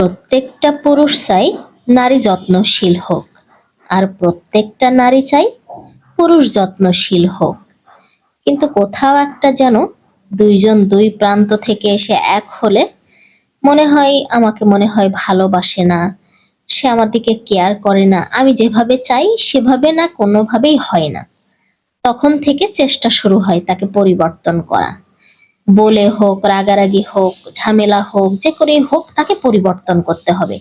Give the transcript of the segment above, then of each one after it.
প্রত্যেকটা পুরুষ চাই নারী যত্নশীল হোক, আর প্রত্যেকটা নারী চাই পুরুষ যত্নশীল হোক। কিন্তু কোথাও একটা যেন দুইজন দুই প্রান্ত থেকে এসে এক হলে মনে হয় আমাকে মনে হয় ভালোবাসে না, সে আমার দিকে কেয়ার করে না, আমি যেভাবে চাই সেভাবে না, কোনোভাবেই হয় না। তখন থেকে চেষ্টা শুরু হয় তাকে পরিবর্তন করা। বলে হোক, রাগারাগি হোক, ঝামেলা হোক, যে করেই হোক, তাকে পরিবর্তন করতে হবে।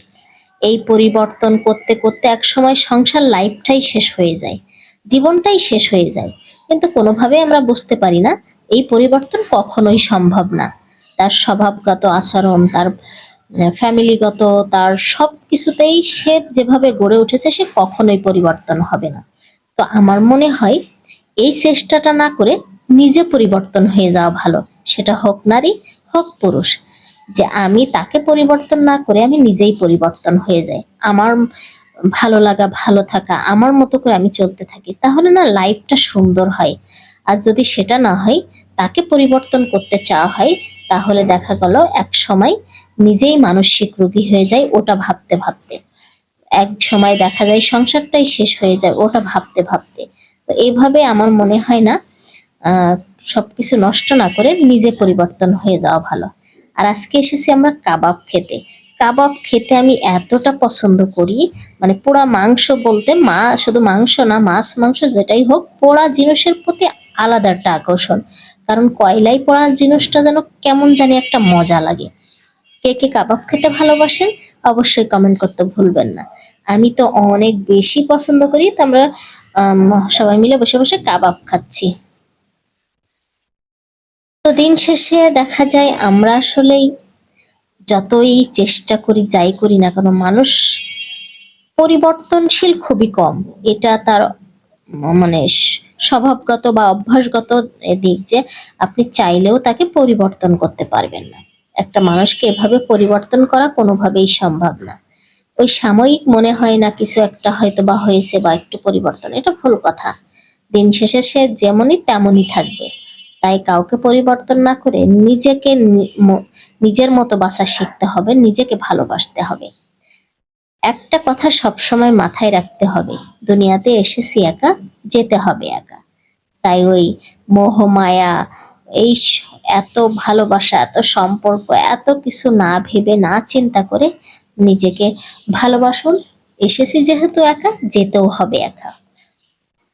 এই পরিবর্তন করতে করতে এক সময় সংসার লাইফটাই শেষ হয়ে যায়, জীবনটাই শেষ হয়ে যায়। কিন্তু কোনোভাবে আমরা বুঝতে পারি না, এই পরিবর্তন কখনোই সম্ভব না। তার স্বভাবগত আচরণ, তার ফ্যামিলিগত তার সব কিছুতেই সে যেভাবে গড়ে উঠেছে, সে কখনোই পরিবর্তন হবে না। তো আমার মনে হয়, এই চেষ্টাটা না করে নিজে পরিবর্তন হয়ে যাওয়া ভালো। সেটা হোক নারী, হোক পুরুষ। যে আমি তাকে পরিবর্তন না করে আমি নিজেই পরিবর্তন হয়ে যাই। আমার ভালো লাগা, ভালো থাকা, আমার মতো করে আমি চলতে থাকি, তাহলে না লাইফটা সুন্দর হয়। আর যদি সেটা না হয়, তাকে পরিবর্তন করতে চাওয়া হয়, তাহলে দেখা গেল এক সময় নিজেই মানসিক রোগী হয়ে যায় ওটা ভাবতে ভাবতে। এক সময় দেখা যায় সংসারটাই শেষ হয়ে যায় ওটা ভাবতে ভাবতে। তো এইভাবে আমার মনে হয় না সবকিছু নষ্ট না করে নিজে পরিবর্তন হয়ে যাওয়া ভালো। আর আজকে এসেছি আমরা কাবাব খেতে। কাবাব খেতে আমি এতটা পছন্দ করি মানে পোড়া মাংস বলতে মা শুধু মাংস না মাছ মাংস যেটাই হোক পোড়া জিনিসের প্রতি আলাদা একটা আকর্ষণ। কারণ কয়লাই পোড়া জিনিসটা যেন কেমন জানি একটা মজা লাগে। কে কে কাবাব খেতে ভালোবাসেন অবশ্যই কমেন্ট করতে ভুলবেন না। আমি তো অনেক বেশি পছন্দ করি তো আমরা আম, সবাই মিলে বসে বসে কাবাব খাচ্ছি। দিন শেষে দেখা যায় আমরা আসলেই যতই চেষ্টা করি, যাই করি না কেন, মানুষ পরিবর্তনশীল খুবই কম। এটা তার মানে স্বভাবগত বা অভ্যাসগত দিক যে আপনি চাইলেও তাকে পরিবর্তন করতে পারবেন না। একটা মানুষকে এভাবে পরিবর্তন করা কোনোভাবেই সম্ভব না। ওই সাময়িক মনে হয় না কিছু একটা হয়তো বা হয়েছে বা একটু পরিবর্তন, এটা ভুল কথা। দিন শেষে সে যেমনই তেমনই থাকবে। তাই কাউকে পরিবর্তন না করে নিজেকে নিজের মতো বাঁচা শিখতে হবে, নিজেকে ভালোবাসতে হবে। একটা কথা সবসময় মাথায় রাখতে হবে, দুনিয়াতে এসেছি একা, যেতে হবে একা। তাই ওই মোহ, মায়া, এই এত ভালোবাসা, এত সম্পর্ক, এত কিছু না ভেবে, না চিন্তা করে নিজেকে ভালোবাসুন, এসেছি যেহেতু একা, যেতেও হবে একা।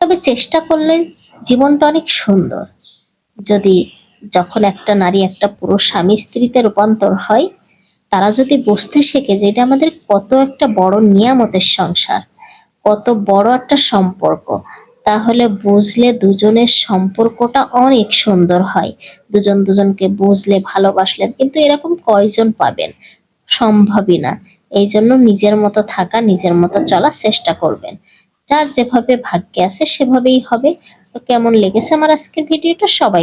তবে চেষ্টা করলে জীবনটা অনেক সুন্দর। যদি যখন একটা নারী একটা পুরুষ স্বামী স্ত্রীতে রূপান্তর হয়, তারা যদি বুঝতে শেখে যে এটা আমাদের কত একটা বড় নিয়ামতের সংসার, কত বড় একটা সম্পর্ক, তাহলে বুঝলে দুজনের সম্পর্কটা অনেক সুন্দর হয়। দুজন দুজনকে বুঝলে, ভালোবাসলে, কিন্তু এরকম কয়জন পাবেন? সম্ভবই না। এই জন্য নিজের মতো থাকা, নিজের মতো চলার চেষ্টা করবেন। যার যেভাবে ভাগ্যে আছে, সেভাবেই হবে। কেমন লেগেছে আমার আজকের ভিডিওটা? সবাই